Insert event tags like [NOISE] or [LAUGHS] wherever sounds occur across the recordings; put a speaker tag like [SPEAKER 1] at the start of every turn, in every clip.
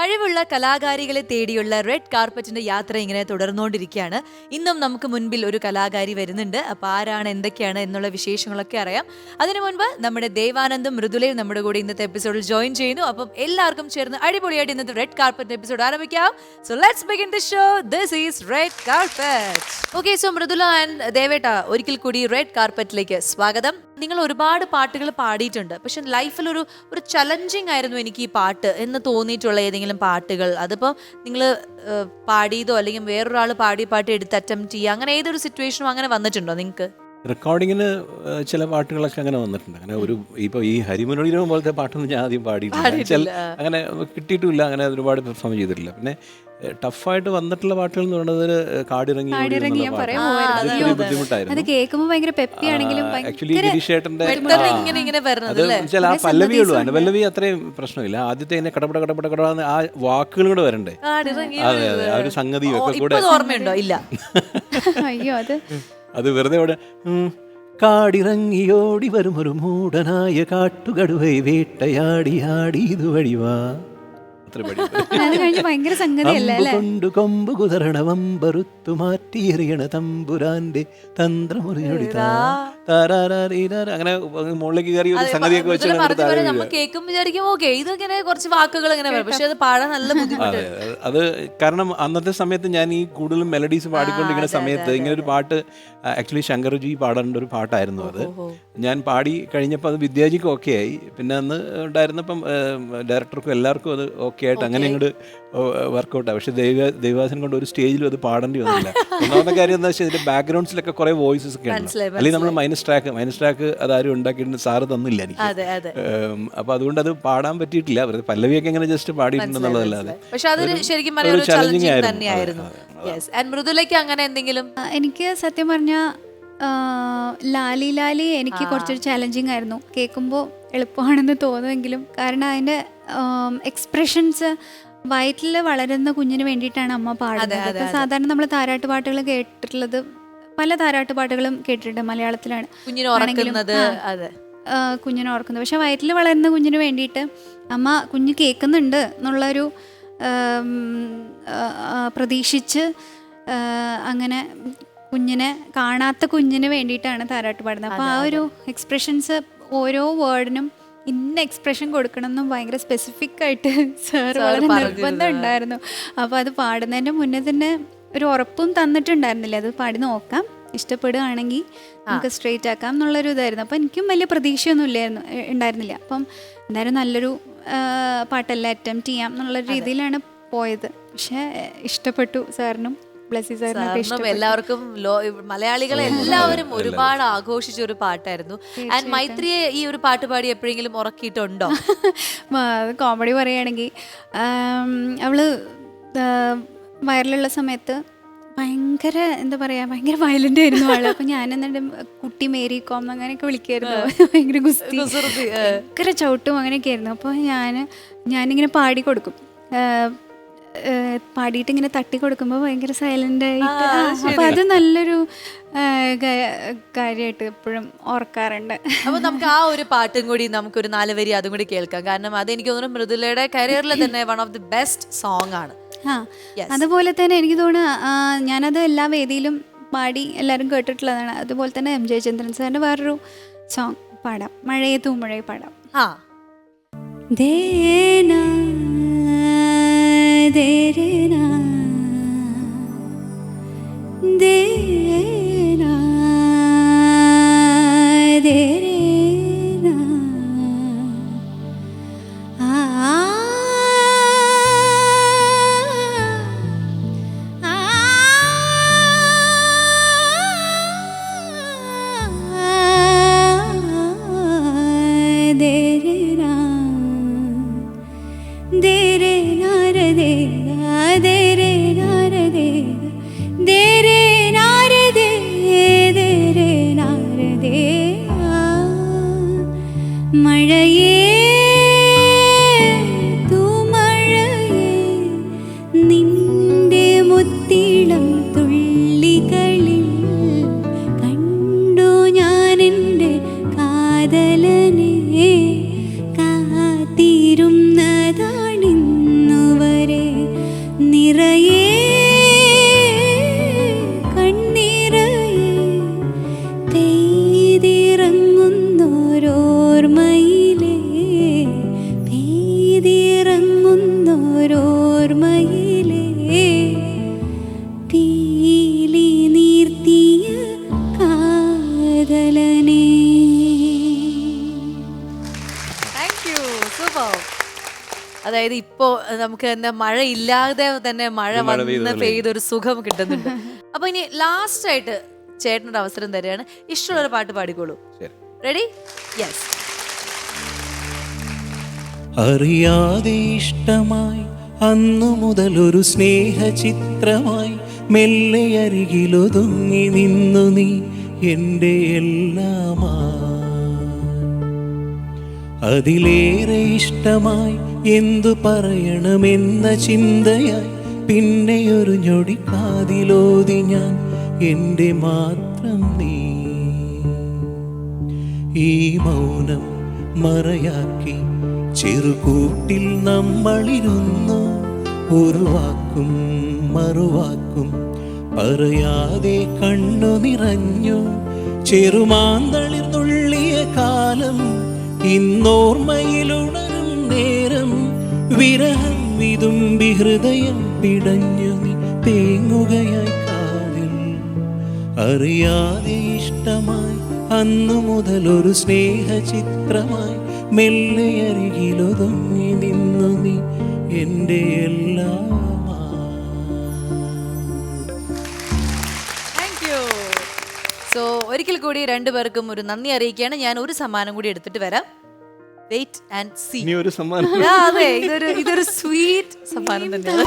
[SPEAKER 1] കഴിവുള്ള കലാകാരികളെ തേടിയുള്ള റെഡ് കാർപ്പറ്റിന്റെ യാത്ര ഇങ്ങനെ തുടർന്നുകൊണ്ടിരിക്കുകയാണ്. ഇന്നും നമുക്ക് മുൻപിൽ ഒരു കലാകാരി വരുന്നുണ്ട്. അപ്പൊ ആരാണ് എന്തൊക്കെയാണ് എന്നുള്ള വിശേഷങ്ങളൊക്കെ അറിയാം. അതിനു മുൻപ് നമ്മുടെ ദേവാനന്ദും മൃദുലയും നമ്മുടെ കൂടെ ഇന്നത്തെ എപ്പിസോഡിൽ ജോയിൻ ചെയ്യുന്നു. അപ്പം എല്ലാവർക്കും ചേർന്ന് അടിപൊളിയായിട്ട് ഇന്നത്തെ റെഡ് കാർപ്പറ്റ് എപ്പിസോഡ് ആരംഭിക്കാം. So let's begin the show this is red carpet okay so Mridula and ദേവേട്ട ഒരിക്കൽ കൂടി റെഡ് കാർപ്പറ്റിലേക്ക് സ്വാഗതം. നിങ്ങൾ ഒരുപാട് പാട്ടുകൾ പാടിയിട്ടുണ്ട്. പക്ഷെ ലൈഫിൽ ഒരു ഒരു ചലഞ്ചിങ് ആയിരുന്നു എനിക്ക് ഈ പാട്ട് എന്ന് തോന്നിയിട്ടുള്ള ഏതെങ്കിലും പാട്ടുകൾ. അതിപ്പോൾ നിങ്ങൾ പാടിയതോ അല്ലെങ്കിൽ വേറൊരാൾ പാടിയ പാട്ട് എടുത്ത് അറ്റംപ്റ്റ് ചെയ്യുക അങ്ങനെ ഏതൊരു സിറ്റുവേഷനും അങ്ങനെ വന്നിട്ടുണ്ടോ നിങ്ങൾക്ക്?
[SPEAKER 2] റെക്കോർഡിങ്ങിന് ചില പാട്ടുകളൊക്കെ അങ്ങനെ വന്നിട്ടുണ്ട്. അങ്ങനെ ഒരു ഇപ്പോൾ ഈ ഹരിമുരളീരം പോലത്തെ പാട്ടൊന്നും ഞാൻ ആദ്യം പാടിയിട്ടില്ല. ചില അങ്ങനെ കിട്ടിയിട്ടുമില്ല അങ്ങനെ ഒരുപാട് പെർഫോം ചെയ്തിട്ടില്ല. പിന്നെ ടഫായിട്ട് വന്നിട്ടുള്ള പാട്ടുകൾ എന്ന് പറയുന്നത് കാടിറങ്ങി ആക്ച്വലി ഗിരീഷേട്ടന്റെ
[SPEAKER 1] പെട്ടെന്ന് ഇങ്ങനെ ഇങ്ങനെ വരുന്നത്
[SPEAKER 2] അത്
[SPEAKER 1] അല്ലേ?
[SPEAKER 2] വെച്ചാൽ ആ പല്ലവി
[SPEAKER 3] ഉള്ളൂ.
[SPEAKER 2] അനുപല്ലവി അത്രയും പ്രശ്നമില്ല. ആദ്യത്തെ ഇങ്ങനെ കടപട കടപട കടവാ ആ വാക്കുകൾ കൂടെ വരണ്ടേ? അതെ അതെ. ആ ഒരു സംഗതിയും ഒക്കെ കൂടെ
[SPEAKER 1] ഓർമ്മയുണ്ടോ? ഇല്ല. [LAUGHS]
[SPEAKER 3] അയ്യോ അത്
[SPEAKER 2] അത് വെറുതെ അവിടെ കാടിറങ്ങിയോടി വരും ഒരു മൂടനായ കാട്ടുകടുവൈ വേട്ടയാടി ആടി ഇത്
[SPEAKER 3] വഴിവാ
[SPEAKER 2] കൊണ്ടു കൊമ്പു കുതറണ വമ്പറുത്തു മാറ്റിയെറിയണ തമ്പുരാന്റെ തന്ത്രമുറിയൊടി. അങ്ങനെ മുകളിലേക്ക് കയറി ഒരു സംഗതിയൊക്കെ വെച്ച്.
[SPEAKER 1] അത്
[SPEAKER 2] കാരണം അന്നത്തെ സമയത്ത് ഞാൻ ഈ കൂടുതലും മെലഡീസ് പാടിക്കൊണ്ടിരിക്കുന്ന സമയത്ത് ഇങ്ങനെ ഒരു പാട്ട് ആക്ച്വലി ശങ്കർജി പാടേണ്ട ഒരു പാട്ടായിരുന്നു അത്. ഞാൻ പാടി കഴിഞ്ഞപ്പോൾ അത് വിദ്യാജിക്ക് ഓക്കെ ആയി. പിന്നെ അന്ന് ഉണ്ടായിരുന്നപ്പം ഡയറക്ടർക്കും എല്ലാവർക്കും അത് ഓക്കെ ആയിട്ട് അങ്ങനെ ഇങ്ങോട്ട് വർക്കൗട്ടാണ് പക്ഷെ ദൈവ ദൈവാസൻ കൊണ്ട് ഒരു സ്റ്റേജിലും അത് പാടേണ്ടി വന്നില്ല. ഒന്നാമത്തെ കാര്യം എന്താ വെച്ചാൽ ഇതിന്റെ ബാക്ക്ഗ്രൗണ്ട്സിലൊക്കെ കുറെ വോയിസസ് ഒക്കെ ഉണ്ട്. അല്ലെങ്കിൽ നമ്മൾ മൈനസ് ട്രാക്ക് മൈനസ് ട്രാക്ക് അതാരും ഉണ്ടാക്കിയിട്ട് സാറ് തന്നില്ല എനിക്ക്. അപ്പോൾ അതുകൊണ്ട് അത് പാടാൻ പറ്റിയിട്ടില്ല. വെറുതെ പല്ലവിയൊക്കെ എങ്ങനെ ജസ്റ്റ് പാടിയിട്ടുണ്ടെന്നുള്ളതല്ലാതെ
[SPEAKER 1] പക്ഷെ അതൊരു ശരിക്കും ചലഞ്ചിങ്
[SPEAKER 2] ആയിരുന്നു.
[SPEAKER 1] മൃദുലയ്ക്ക് അങ്ങനെ എന്തെങ്കിലും?
[SPEAKER 3] എനിക്ക് സത്യം പറഞ്ഞ ലാലി ലാലി എനിക്ക് കുറച്ചൊരു ചാലഞ്ചിങ് ആയിരുന്നു. കേൾക്കുമ്പോൾ എളുപ്പമാണെന്ന് തോന്നുമെങ്കിലും. കാരണം അതിന്റെ എക്സ്പ്രഷൻസ് വയറ്റിൽ വളരുന്ന കുഞ്ഞിന് വേണ്ടിയിട്ടാണ് അമ്മ പാടുന്നത്. അപ്പോൾ സാധാരണ നമ്മൾ താരാട്ട് പാട്ടുകൾ കേട്ടിട്ടുള്ളത് പല താരാട്ട് പാട്ടുകളും കേട്ടിട്ടുണ്ട് മലയാളത്തിലാണ്.
[SPEAKER 1] കുഞ്ഞിനെ
[SPEAKER 3] ഓർക്കുന്നത് പക്ഷെ വയറ്റിൽ വളരുന്ന കുഞ്ഞിന് വേണ്ടിയിട്ട് അമ്മ കുഞ്ഞ് കേൾക്കുന്നുണ്ട് എന്നുള്ളൊരു പ്രതീക്ഷിച്ച് അങ്ങനെ കുഞ്ഞിനെ കാണാത്ത കുഞ്ഞിന് വേണ്ടിയിട്ടാണ് താരാട്ട് പാടുന്നത്. അപ്പോൾ ആ ഒരു എക്സ്പ്രഷൻസ് ഓരോ വേർഡിനും ഇന്ന എക്സ്പ്രഷൻ കൊടുക്കണം എന്നും ഭയങ്കര സ്പെസിഫിക് ആയിട്ട് സാർ വളരെ. നിർബന്ധം ഉണ്ടായിരുന്നു. അപ്പോൾ അത് പാടുന്നതിന്റെ മുന്നേ തന്നെ ഒരു ഉറപ്പും തന്നിട്ടുണ്ടായിരുന്നില്ല. അത് പാടി നോക്കാം. ഇഷ്ടപ്പെടുകയാണെങ്കിൽ നമുക്ക് സ്ട്രെയിറ്റ് ആക്കാം എന്നുള്ളൊരു ഇതായിരുന്നു. അപ്പം എനിക്കും വലിയ പ്രതീക്ഷയൊന്നും ഇല്ലായിരുന്നു ഉണ്ടായിരുന്നില്ല. അപ്പം എന്തായാലും നല്ലൊരു പാട്ടെല്ലാം അറ്റംപ്റ്റ് ചെയ്യാം എന്നുള്ള രീതിയിലാണ് പോയത്. പക്ഷേ ഇഷ്ടപ്പെട്ടു സാറിനും. ബ്ലസ്സി സാറിനൊക്കെ
[SPEAKER 1] സാറിനും എല്ലാവർക്കും മലയാളികൾ മലയാളികളെ എല്ലാവരും ഒരുപാട് ആഘോഷിച്ച ഒരു പാട്ടായിരുന്നു. ആൻഡ് മൈത്രിയെ ഈ ഒരു പാട്ട് പാടി എപ്പോഴെങ്കിലും ഉറക്കിയിട്ടുണ്ടോ? [LAUGHS]
[SPEAKER 3] കോമഡി പറയുകയാണെങ്കിൽ അവൾ വയറിലുള്ള സമയത്ത് ഭയങ്കര എന്താ പറയാ ഭയങ്കര വയലന്റ് ആയിരുന്നു ആൾ അപ്പൊ ഞാൻ എന്നിട്ട് കുട്ടി മേരി കോം അങ്ങനെയൊക്കെ വിളിക്കായിരുന്നു [LAUGHS] ഭയങ്കര ഗുസ്തി. ഭയങ്കര ചവിട്ടും അങ്ങനെയൊക്കെ ആയിരുന്നു. അപ്പോൾ ഞാൻ ഞാനിങ്ങനെ പാടി കൊടുക്കും. പാടിയിട്ട് ഇങ്ങനെ തട്ടി കൊടുക്കുമ്പോൾ ഭയങ്കര സൈലന്റ് ആയിട്ട്. അപ്പൊ അത് നല്ലൊരു കാര്യമായിട്ട് എപ്പോഴും ഓർക്കാറുണ്ട്.
[SPEAKER 1] അപ്പൊ നമുക്ക് ആ ഒരു പാട്ടും കൂടി നമുക്കൊരു നാല് വരി അതും കൂടി കേൾക്കാം. കാരണം അത് എനിക്ക് തോന്നുന്നു മൃദുലയുടെ കരിയറിൽ തന്നെ one of the best song ആണ്.
[SPEAKER 3] അതുപോലെ തന്നെ എനിക്ക് തോന്നുന്നു ഞാനത് എല്ലാ വേദിയിലും പാടി എല്ലാവരും കേട്ടിട്ടുള്ളതാണ്. അതുപോലെ തന്നെ എം ജെ ചന്ദ്രൻ സാറിന്റെ വേറൊരു സോങ് പാടാം. മഴയെ തൂമഴയെ പാടാം.
[SPEAKER 1] ആ.
[SPEAKER 3] ദേനാ, ദേരേനാ, ദേനാ,
[SPEAKER 1] നമുക്ക് എന്താ മഴ ഇല്ലാതെ തന്നെ മഴ വന്ന് പെയ്തൊരു സുഖം കിട്ടുന്നുണ്ട്. അപ്പൊ ഇനി ലാസ്റ്റ് ആയിട്ട് ചേട്ടനൊരു അവസരം തരികയാണ്. ഇഷ്ടമുള്ള ഒരു പാട്ട് പാടിക്കോളൂ. റെഡി യെസ്
[SPEAKER 4] അറിയാതെ ഇഷ്ടമായി അന്നു മുതൽ ഒരു സ്നേഹചിത്രമായി മെല്ലെ അരികിലൊതുങ്ങി നിന്നു നീ എന്റെ എല്ലാമാ അതിലേറെ ഇഷ്ടമായി എന്തു പറയണമെന്ന ചിന്തയായി ഒരു ഞൊടി കാതിലോതി ഞാൻ എന്റെ മാത്രം നീ. ഈ മൗനം മറയാക്കി ചെറുകൂട്ടിൽ നമ്മളിരുന്നു ഒരു വാക്കും മറുവാക്കും പറയാതെ കണ്ണു നിറഞ്ഞു ചെറുമാന്തളിർ തുള്ളിയ കാലം ഇന്നോർമ്മയിലുണരും നേരം വിരഹം വിതുമ്പി ഹൃദയം പിടഞ്ഞു നീ തേങ്ങുകയായി കാതിൽ. അറിയാതെ ഇഷ്ടമായി അന്നു മുതൽ ഒരു സ്നേഹചിത്രമായി മെല്ലെ അരികിലൊതുങ്ങി നിന്നു നീ എന്റെ എല്ലാമാ
[SPEAKER 1] സോ ഒരിക്കൽ കൂടി രണ്ടുപേർക്കും ഒരു നന്ദി അറിയിക്കുകയാണ്. ഞാൻ ഒരു സമ്മാനം കൂടി എടുത്തിട്ട് വരാം. വെയിറ്റ് ആൻഡ് സി
[SPEAKER 2] ഒരു സമ്മാനം
[SPEAKER 1] അതെ. ഇതൊരു ഇതൊരു സ്വീറ്റ് സമ്മാനം തന്നെയാണ്.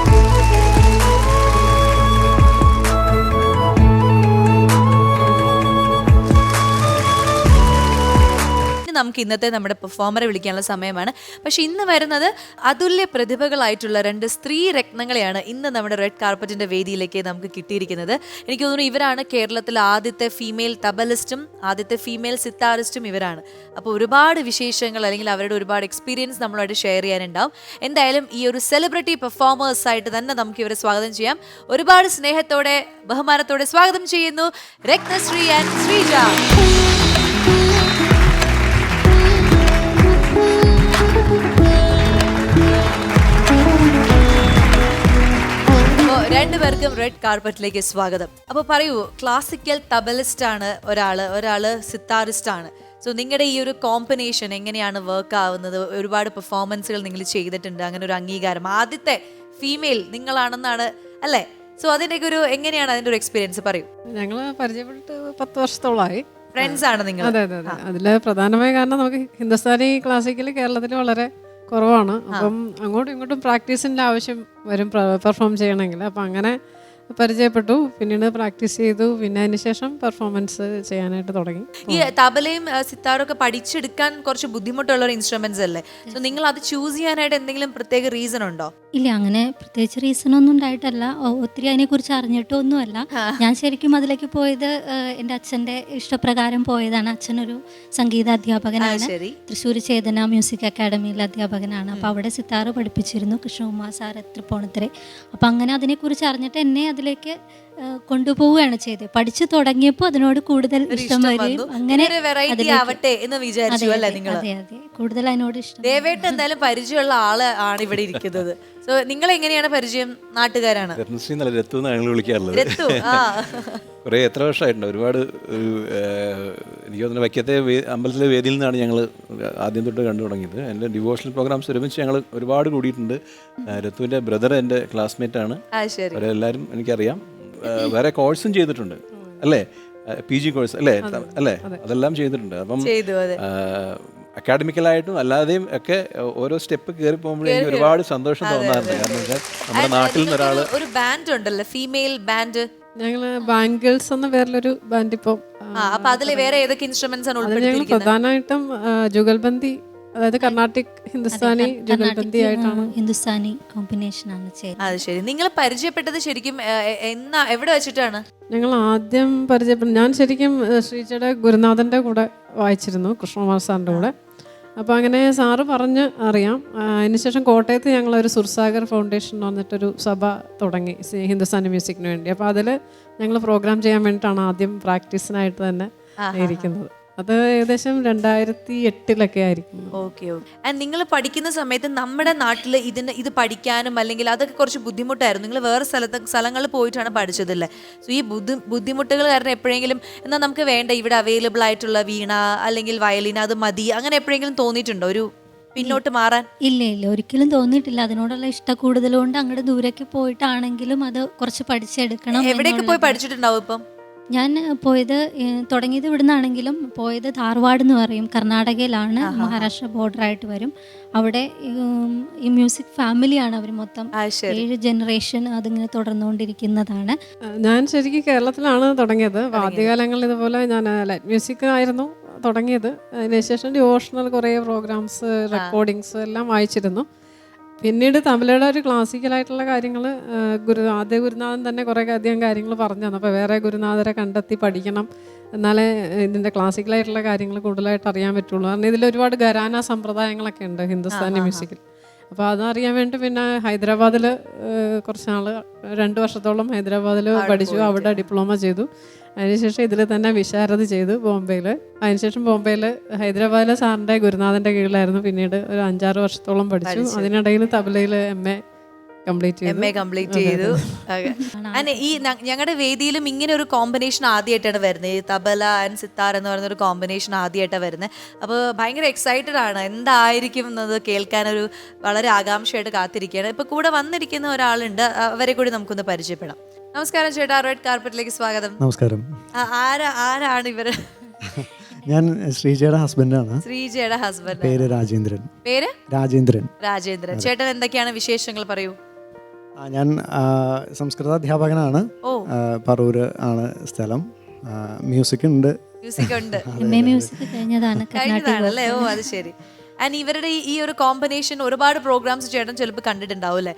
[SPEAKER 1] നമുക്ക് ഇന്നത്തെ നമ്മുടെ പെർഫോമറെ വിളിക്കാനുള്ള സമയമാണ്. പക്ഷെ ഇന്ന് വരുന്നത് അതുല്യ പ്രതിഭകളായിട്ടുള്ള രണ്ട് സ്ത്രീ രത്നങ്ങളെയാണ് ഇന്ന് നമ്മുടെ റെഡ് കാർപ്പറ്റിന്റെ വേദിയിലേക്ക് നമുക്ക് കിട്ടിയിരിക്കുന്നത്. എനിക്ക് തോന്നുന്നു ഇവരാണ് കേരളത്തിലെ ആദ്യത്തെ ഫീമെയിൽ തബലിസ്റ്റും ആദ്യത്തെ ഫീമെയിൽ സിത്താറിസ്റ്റും ഇവരാണ്. അപ്പോൾ ഒരുപാട് വിശേഷങ്ങൾ അല്ലെങ്കിൽ അവരുടെ ഒരുപാട് എക്സ്പീരിയൻസ് നമ്മളായിട്ട് ഷെയർ ചെയ്യാനുണ്ടാവും. എന്തായാലും ഈ ഒരു സെലിബ്രിറ്റി പെർഫോമേഴ്സ് ആയിട്ട് തന്നെ നമുക്ക് ഇവരെ സ്വാഗതം ചെയ്യാം. ഒരുപാട് സ്നേഹത്തോടെ ബഹുമാനത്തോടെ സ്വാഗതം ചെയ്യുന്നു രത്നശ്രീ ആൻഡ് ശ്രീജ. രണ്ടുപേർക്കും റെഡ് കാർപ്പറ്റിലേക്ക് സ്വാഗതം. അപ്പൊ പറയൂ ക്ലാസിക്കൽ തബലിസ്റ്റ് ആണ് ഒരാൾ ഒരാൾ സിത്താറിസ്റ്റ് ആണ്. സോ നിങ്ങളുടെ ഈ ഒരു കോമ്പിനേഷൻ എങ്ങനെയാണ് വർക്ക് ആവുന്നത്? ഒരുപാട് പെർഫോമൻസുകൾ നിങ്ങൾ ചെയ്തിട്ടുണ്ട് അങ്ങനെ ഒരു അംഗീകാരം. ആദ്യത്തെ ഫീമെയിൽ നിങ്ങളാണെന്നാണ് അല്ലേ? സോ അതിന്റെയൊക്കെ ഒരു എങ്ങനെയാണ് അതിന്റെ ഒരു എക്സ്പീരിയൻസ് പറയൂ.
[SPEAKER 5] ഞങ്ങൾ പരിചയപ്പെട്ടിട്ട് പത്ത് വർഷത്തോളമായി
[SPEAKER 1] ഫ്രണ്ട്സ് ആണ് നിങ്ങൾ
[SPEAKER 5] അതെ അതെ അതെ. അതിൽ പ്രധാനമായ കാരണം നമുക്ക് ഹിന്ദുസ്ഥാനി ക്ലാസിക്കൽ കേരളത്തിൽ വളരെ കുറവാണ്. അപ്പം അങ്ങോട്ടും ഇങ്ങോട്ടും പ്രാക്ടീസിന്റെ ആവശ്യം വരും പെർഫോം ചെയ്യണമെങ്കിൽ. അപ്പം അങ്ങനെ പരിചയപ്പെട്ടു. പിന്നീട് പ്രാക്ടീസ് ചെയ്തു. പിന്നെ അതിനുശേഷം പെർഫോമൻസ് ചെയ്യാനായിട്ട് തുടങ്ങി.
[SPEAKER 1] ഈ തബലയും സിത്താറും ഒക്കെ പഠിച്ചെടുക്കാൻ കുറച്ച് ബുദ്ധിമുട്ടുള്ള ഒരു ഇൻസ്ട്രുമെന്റ്സ് അല്ലേ? സോ നിങ്ങൾ അത് ചൂസ് ചെയ്യാനായിട്ട് എന്തെങ്കിലും പ്രത്യേക റീസൺ ഉണ്ടോ?
[SPEAKER 6] ഇല്ല അങ്ങനെ പ്രത്യേകിച്ച് റീസൺ ഒന്നും ഉണ്ടായിട്ടല്ല. ഒത്തിരി അതിനെക്കുറിച്ച് അറിഞ്ഞിട്ടൊന്നുമല്ല ഞാൻ ശരിക്കും അതിലേക്ക് പോയത് എന്റെ എന്റെ അച്ഛന്റെ ഇഷ്ടപ്രകാരം പോയതാണ്. അച്ഛനൊരു സംഗീത അധ്യാപകനാണ്. തൃശ്ശൂർ ചേതന മ്യൂസിക് അക്കാഡമിയിലെ അധ്യാപകനാണ്. അപ്പോൾ അവിടെ സിത്താറ് പഠിപ്പിച്ചിരുന്നു കൃഷ്ണകുമാർ സാർ എത്ര തൃപ്പോണത്തിരെ അപ്പോൾ അങ്ങനെ അതിനെക്കുറിച്ച് അറിഞ്ഞിട്ട് എന്നെ അതിലേക്ക് കൊണ്ടുപോവുകയാണ് ചെയ്തത്. പഠിച്ചു തുടങ്ങിയപ്പോൾ അതിനോട് കൂടുതൽ ഇഷ്ടം
[SPEAKER 1] വരും
[SPEAKER 6] അങ്ങനെ
[SPEAKER 1] വെറൈറ്റി ആവട്ടെ എന്ന് വിചാരിച്ചു അല്ലേ നിങ്ങൾ
[SPEAKER 6] അതെ അതെ. കൂടുതൽ അതിനോട് ഇഷ്ടം
[SPEAKER 1] ദേവേട്ട എന്തായാലും പരിചയമുള്ള ആൾ ആണ് ഇവിടെ ഇരിക്കുന്നത്. [LAUGHS] സോ നിങ്ങൾ എങ്ങനെയാണ് പരിചയം നാട്ടുകാരാണ്?
[SPEAKER 2] നല്ല രത്തു എന്നാണ് ഞങ്ങൾ വിളിക്കാറുള്ളത്.
[SPEAKER 1] രത്തു ആ. [LAUGHS]
[SPEAKER 2] കുറേ എത്ര വർഷമായിട്ടുണ്ട്? ഒരുപാട് എനിക്ക് തോന്നുന്നു വൈക്കത്തെ അമ്പലത്തിലെ വേദിയിൽ നിന്നാണ് ഞങ്ങൾ ആദ്യം തൊട്ട് കണ്ടു തുടങ്ങിയത്. എന്റെ ഡിവോഷണൽ പ്രോഗ്രാംസ് ഒരുമിച്ച് ഞങ്ങൾ ഒരുപാട് കൂടിയിട്ടുണ്ട്. രത്തുവിന്റെ ബ്രദർ എന്റെ ക്ലാസ്മേറ്റ് ആണ്. അവരെല്ലാവരും എനിക്കറിയാം. വേറെ കോഴ്സും ചെയ്തിട്ടുണ്ട്. അല്ലേ? പി ജി കോഴ്സ് അല്ലേ? അല്ലേ? അതെല്ലാം ചെയ്തിട്ടുണ്ട്. അപ്പം അക്കാഡമിക്കലായിട്ടും അല്ലാതെയും ഒക്കെ ഓരോ സ്റ്റെപ്പ് കയറി പോകുമ്പോഴേ എനിക്ക് ഒരുപാട് സന്തോഷം തോന്നാറുണ്ട്. കാരണം വെച്ചാൽ നമ്മുടെ നാട്ടിൽ നിന്ന് ഒരാൾ
[SPEAKER 1] ഒരു ബാൻഡ് ഉണ്ടല്ലോ ഫീമെയിൽ ബാൻഡ്
[SPEAKER 5] ഞങ്ങൾ ബാങ്കിൾസ് എന്ന പേരിലൊരു ബാൻഡ് ഇപ്പം
[SPEAKER 1] ആ അപ്പൊ അതിൽ വേറെ ഏതൊക്കെ ഇൻസ്ട്രുമെന്റ്സ് ആണ്
[SPEAKER 5] ഞങ്ങൾ
[SPEAKER 1] ഉൾപ്പെടുത്തിയിരിക്കുന്നത്?
[SPEAKER 5] പ്രധാനമായിട്ടും ജുഗൽബന്തി ജുഗൽബന്ദി അതായത് കർണാട്ടിക് ഹിന്ദുസ്ഥാനി ജുഗൽബന്ദി ആയിട്ടാണ്.
[SPEAKER 6] ഹിന്ദുസ്ഥാനി കോമ്പിനേഷൻ ആണ്
[SPEAKER 1] അത് ശരി. നിങ്ങൾ പരിചയപ്പെട്ടത് ശരിക്കും എന്നാ എവിടെ വെച്ചിട്ടാണ്?
[SPEAKER 5] ഞങ്ങൾ ആദ്യം പരിചയപ്പെട്ടു ഞാൻ ശരിക്കും ശ്രീജയുടെ ഗുരുനാഥന്റെ കൂടെ വായിച്ചിരുന്നു കൃഷ്ണകുമാർ സാറിന്റെ കൂടെ. അപ്പോൾ അങ്ങനെ സാറ് പറഞ്ഞ് അറിയാം. അതിനുശേഷം കോട്ടയത്ത് ഞങ്ങൾ ഒരു സുർസാഗർ ഫൗണ്ടേഷൻ വന്നിട്ടൊരു സഭ തുടങ്ങി സി- ഹിന്ദുസ്ഥാനി മ്യൂസിക്കിന് വേണ്ടി. അപ്പോൾ അതിൽ ഞങ്ങൾ പ്രോഗ്രാം ചെയ്യാൻ വേണ്ടിയിട്ടാണ് ആദ്യം പ്രാക്ടീസിനായിട്ട് തന്നെ ഇരിക്കുന്നത് അത് ഏകദേശം രണ്ടായിരത്തി എട്ടിലൊക്കെ ആയിരിക്കും
[SPEAKER 1] ഓക്കെ ഓക്കെ ആൻഡ് നിങ്ങൾ പഠിക്കുന്ന സമയത്ത് നമ്മുടെ നാട്ടിൽ ഇതിന് ഇത് പഠിക്കാനും അല്ലെങ്കിൽ അതൊക്കെ കുറച്ച് ബുദ്ധിമുട്ടായിരുന്നു. നിങ്ങൾ വേറെ സ്ഥലത്ത് സ്ഥലങ്ങളിൽ പോയിട്ടാണ് പഠിച്ചതല്ലേ? സോ ഈ ബുദ്ധി ബുദ്ധിമുട്ടുകൾ കാരണം എപ്പോഴെങ്കിലും എന്നാൽ നമുക്ക് വേണ്ട ഇവിടെ അവൈലബിൾ ആയിട്ടുള്ള വീണ അല്ലെങ്കിൽ വയലിൻ അത് മതി അങ്ങനെ എപ്പോഴെങ്കിലും തോന്നിയിട്ടുണ്ടോ? ഒരു പിന്നോട്ട് മാറാൻ?
[SPEAKER 6] ഇല്ല ഇല്ല. ഒരിക്കലും തോന്നിയിട്ടില്ല. അതിനോടുള്ള ഇഷ്ട കൂടുതൽ കൊണ്ട് അങ്ങോട്ട് ദൂരേക്ക് പോയിട്ടാണെങ്കിലും അത് കുറച്ച് പഠിച്ചെടുക്കണം
[SPEAKER 1] എവിടെയൊക്കെ പോയി. പഠിച്ചിട്ടുണ്ടാവും ഇപ്പം?
[SPEAKER 6] ഞാൻ പോയത് തുടങ്ങിയത് ഇവിടുന്നാണെങ്കിലും പോയത് ധാർവാഡ് എന്ന് പറയും കർണാടകയിലാണ് മഹാരാഷ്ട്ര ബോർഡർ ആയിട്ട് വരും. അവിടെ ഈ മ്യൂസിക് ഫാമിലിയാണ് അവർ മൊത്തം. ഏഴ് ജനറേഷൻ അതിങ്ങനെ തുടർന്നുകൊണ്ടിരിക്കുന്നതാണ്.
[SPEAKER 5] ഞാൻ ശരിക്കും കേരളത്തിലാണ് തുടങ്ങിയത്. ആദ്യകാലങ്ങളിൽ ഇതുപോലെ ഞാൻ ലൈറ്റ് മ്യൂസിക് ആയിരുന്നു തുടങ്ങിയത്. അതിനുശേഷം ഡിവോഷണൽ കുറേ പ്രോഗ്രാംസ് റെക്കോർഡിങ്സ് എല്ലാം വായിച്ചിരുന്നു. പിന്നീട് തമിഴയുടെ ഒരു ക്ലാസിക്കലായിട്ടുള്ള കാര്യങ്ങൾ ഗുരു ആദ്യ ഗുരുനാഥൻ തന്നെ കുറേ അധികം കാര്യങ്ങൾ പറഞ്ഞു തന്നു. അപ്പോൾ വേറെ ഗുരുനാഥരെ കണ്ടെത്തി പഠിക്കണം. എന്നാലേ ഇതിന്റെ ക്ലാസിക്കലായിട്ടുള്ള കാര്യങ്ങൾ കൂടുതലായിട്ട് അറിയാൻ പറ്റുള്ളൂ. കാരണം ഇതിൽ ഒരുപാട് ഖരാന സമ്പ്രദായങ്ങളൊക്കെ ഉണ്ട് ഹിന്ദുസ്ഥാനി മ്യൂസിക്കിൽ അപ്പോൾ അതറിയാൻ വേണ്ടി പിന്നെ ഹൈദരാബാദിൽ കുറച്ച് നാൾ രണ്ട് വർഷത്തോളം ഹൈദരാബാദിൽ പഠിച്ചു. അവിടെ ഡിപ്ലോമ ചെയ്തു. അതിനുശേഷം ഇതിൽ തന്നെ വിശാരദ ചെയ്തു ബോംബെയിൽ അതിനുശേഷം ബോംബെയിൽ ഹൈദരാബാദിലെ സാറിന്റെ ഗുരുനാഥന്റെ കീഴിലായിരുന്നു പിന്നീട് ഒരു അഞ്ചാറ് വർഷത്തോളം പഠിച്ചു. അതിനിടയിൽ തബലയിൽ എം എ കംപ്ലീറ്റ് ചെയ്തു.
[SPEAKER 1] കംപ്ലീറ്റ് ചെയ്തു. അന്നെ ഈ ഞങ്ങളുടെ വേദിയിലും ഇങ്ങനെ ഒരു കോമ്പിനേഷൻ ആദ്യമായിട്ടാണ് വരുന്നത് ഈ തബല ആൻഡ് സിത്താർ എന്ന് പറയുന്ന ഒരു കോമ്പിനേഷൻ ആദ്യമായിട്ടാണ് വരുന്നത് അപ്പോൾ ഭയങ്കര എക്സൈറ്റഡ് ആണ്. എന്തായിരിക്കും എന്നത് കേൾക്കാനൊരു വളരെ ആകാംക്ഷയായിട്ട് കാത്തിരിക്കുകയാണ്. ഇപ്പൊ കൂടെ വന്നിരിക്കുന്ന ഒരാളുണ്ട്. അവരെ കൂടി നമുക്കൊന്ന് പരിചയപ്പെടാം. നമസ്കാരം ചേട്ടാ റെഡ് കാർപ്പറ്റിലേക്ക് സ്വാഗതം.
[SPEAKER 7] നമസ്കാരം.
[SPEAKER 1] ആരാ ആരാണ് ഇവർ?
[SPEAKER 7] ഞാൻ ശ്രീജയുടെ ഹസ്ബൻഡാണ്.
[SPEAKER 1] ശ്രീജയുടെ ഹസ്ബൻഡ്.
[SPEAKER 7] പേര് രാജേന്ദ്രൻ.
[SPEAKER 1] പേര്?
[SPEAKER 7] രാജേന്ദ്രൻ.
[SPEAKER 1] രാജേന്ദ്രൻ. ചേട്ടൻ എന്തൊക്കെയാണ് വിശേഷങ്ങൾ പറയൂ?
[SPEAKER 7] ആ, ഞാൻ സംസ്കൃത അധ്യാപകനാണ് പറൂര് ആണ് സ്ഥലം. മ്യൂസിക് ഉണ്ട്
[SPEAKER 1] മ്യൂസിക് ഉണ്ട്
[SPEAKER 6] കഴിഞ്ഞതാണ്
[SPEAKER 1] അല്ലേ? ഓ അത് ശരി. ആൻഡ് ഇവരുടെ ഈ- ഒരു കോമ്പിനേഷൻ ഒരുപാട് പ്രോഗ്രാംസ് ചേട്ടൻ ചിലപ്പോൾ കണ്ടിട്ടുണ്ടാവും അല്ലേ?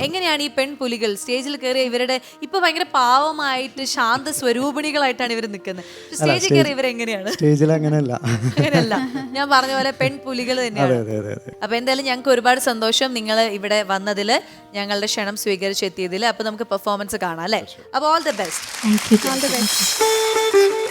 [SPEAKER 1] എങ്ങനെയാണ് ഈ പെൺപുലികൾ സ്റ്റേജിൽ കയറിയ ഇവരുടെ ഇപ്പൊ ഭയങ്കര പാവമായിട്ട് ശാന്ത സ്വരൂപിണികളായിട്ടാണ് ഇവർ നിൽക്കുന്നത്. സ്റ്റേജിൽ കയറി ഇവർ എങ്ങനെയാണ്?
[SPEAKER 7] സ്റ്റേജിൽ അങ്ങനെയല്ല.
[SPEAKER 1] അങ്ങനെയല്ല. ഞാൻ പറഞ്ഞ പോലെ പെൺപുലികൾ തന്നെയാണ്.
[SPEAKER 7] അതെ അതെ അതെ.
[SPEAKER 1] അപ്പൊ എന്തായാലും ഞങ്ങൾക്ക് ഒരുപാട് സന്തോഷം നിങ്ങൾ ഇവിടെ വന്നതിൽ ഞങ്ങളുടെ ക്ഷണം സ്വീകരിച്ചെത്തിയതിൽ. അപ്പൊ നമുക്ക് പെർഫോമൻസ് കാണാം അല്ലേ? അപ്പൊ all the best
[SPEAKER 6] thank you ും
[SPEAKER 1] എന്താ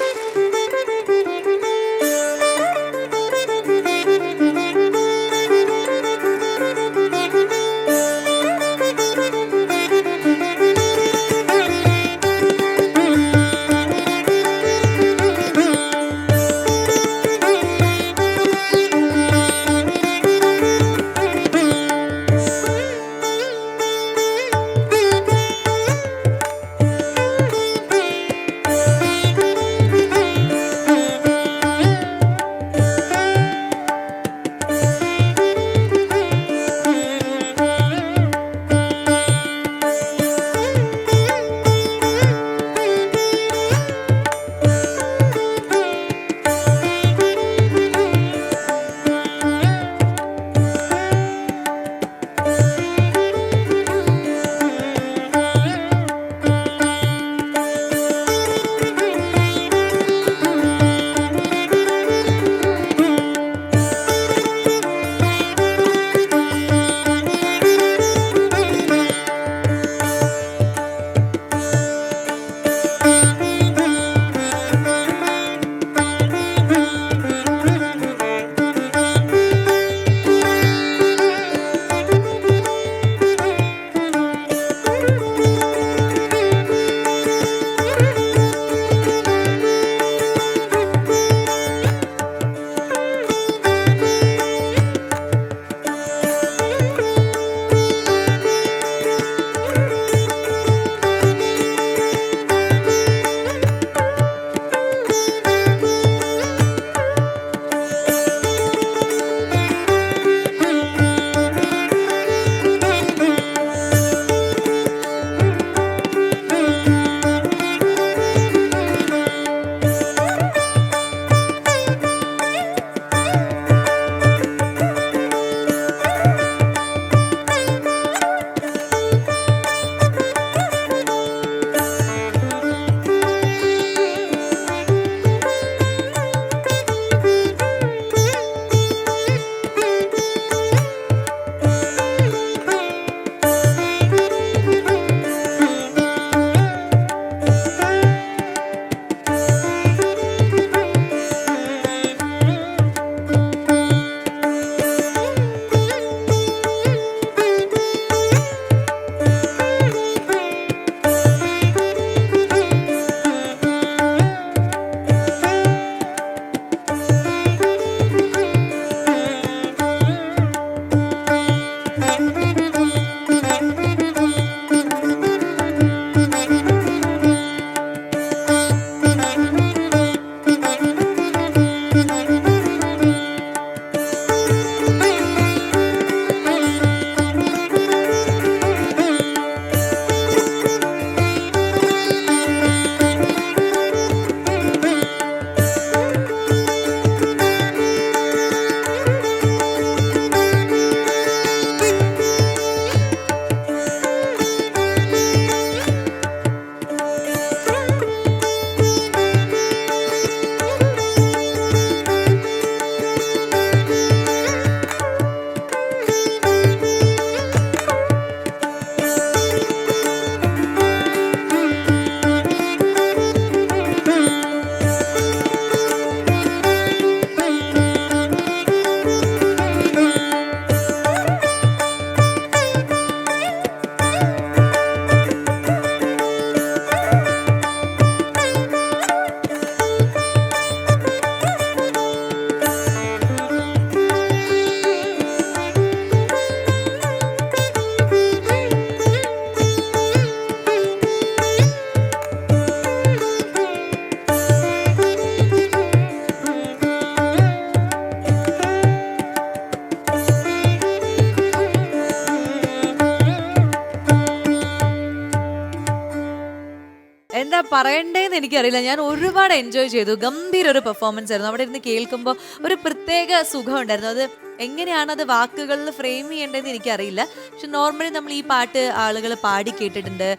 [SPEAKER 1] പറയണ്ടേന്ന് എനിക്കറിയില്ല. ഞാൻ ഒരുപാട് എൻജോയ് ചെയ്തു. ഗംഭീര ഒരു പെർഫോമൻസ് ആയിരുന്നു. അവിടെ ഇരുന്ന് കേൾക്കുമ്പോൾ ഒരു പ്രത്യേക സുഖം ഉണ്ടായിരുന്നു. അത് എങ്ങനെയാണ് അത് വാക്കുകളിൽ ഫ്രെയിം ചെയ്യേണ്ടതെന്ന് എനിക്കറിയില്ല. പക്ഷെ നോർമലി നമ്മൾ ഈ പാട്ട് ആളുകൾ പാടി കേട്ടിട്ടുണ്ട്.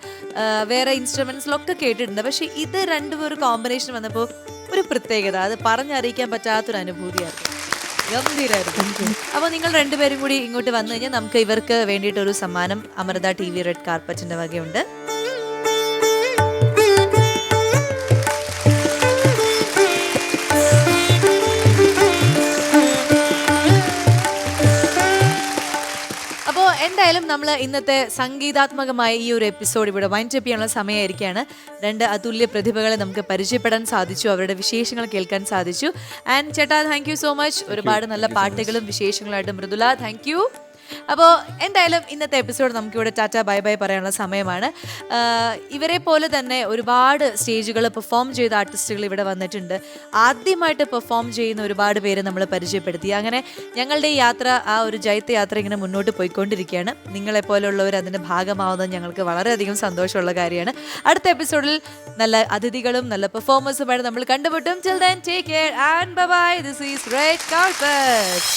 [SPEAKER 1] വേറെ ഇൻസ്ട്രുമെന്റ്സിലൊക്കെ കേട്ടിട്ടുണ്ട്. പക്ഷെ ഇത് രണ്ടും ഒരു കോമ്പിനേഷൻ വന്നപ്പോൾ ഒരു പ്രത്യേകത. അത് പറഞ്ഞറിയിക്കാൻ പറ്റാത്തൊരു അനുഭൂതിയായിരുന്നു. ഗംഭീരായിരുന്നു. അപ്പോൾ നിങ്ങൾ രണ്ടുപേരും കൂടി ഇങ്ങോട്ട് വന്നു കഴിഞ്ഞാൽ നമുക്ക് ഇവർക്ക് വേണ്ടിയിട്ട് ഒരു സമ്മാനം അമൃത ടി വി റെഡ് കാർപ്പറ്റിന്റെ വകയുണ്ട്. എന്തായാലും നമ്മൾ ഇന്നത്തെ സംഗീതാത്മകമായ ഈ ഒരു എപ്പിസോഡ് ഇവിടെ വൈൻഡ് അപ്പ് ചെയ്യാനുള്ള സമയമായിരിക്കുകയാണ് രണ്ട് അതുല്യ പ്രതിഭകളെ നമുക്ക് പരിചയപ്പെടാൻ സാധിച്ചു അവരുടെ വിശേഷങ്ങൾ കേൾക്കാൻ സാധിച്ചു. ആൻഡ് ചേട്ടാ താങ്ക് യു സോ മച്ച് ഒരുപാട് നല്ല പാട്ടുകളും വിശേഷങ്ങളായിട്ട് മൃദുല താങ്ക് യു അപ്പോൾ എന്തായാലും ഇന്നത്തെ എപ്പിസോഡ് നമുക്കിവിടെ ടാറ്റ ബൈ ബൈ പറയാനുള്ള സമയമാണ്. ഇവരെ പോലെ തന്നെ ഒരുപാട് സ്റ്റേജുകൾ പെർഫോം ചെയ്ത ആർട്ടിസ്റ്റുകൾ ഇവിടെ വന്നിട്ടുണ്ട്. ആദ്യമായിട്ട് പെർഫോം ചെയ്യുന്ന ഒരുപാട് പേര് നമ്മൾ പരിചയപ്പെടുത്തി. അങ്ങനെ ഞങ്ങളുടെ ഈ യാത്ര ആ ഒരു ജൈത്യ യാത്ര ഇങ്ങനെ മുന്നോട്ട് പോയിക്കൊണ്ടിരിക്കുകയാണ്. നിങ്ങളെപ്പോലുള്ളവർ അതിന്റെ ഭാഗമാവുന്നത് ഞങ്ങൾക്ക് വളരെയധികം സന്തോഷമുള്ള കാര്യമാണ്. അടുത്ത എപ്പിസോഡിൽ നല്ല അതിഥികളും നല്ല പെർഫോമൻസുമായിട്ട് നമ്മൾ കണ്ടുമുട്ടും. Chill then take care and bye this is red carpet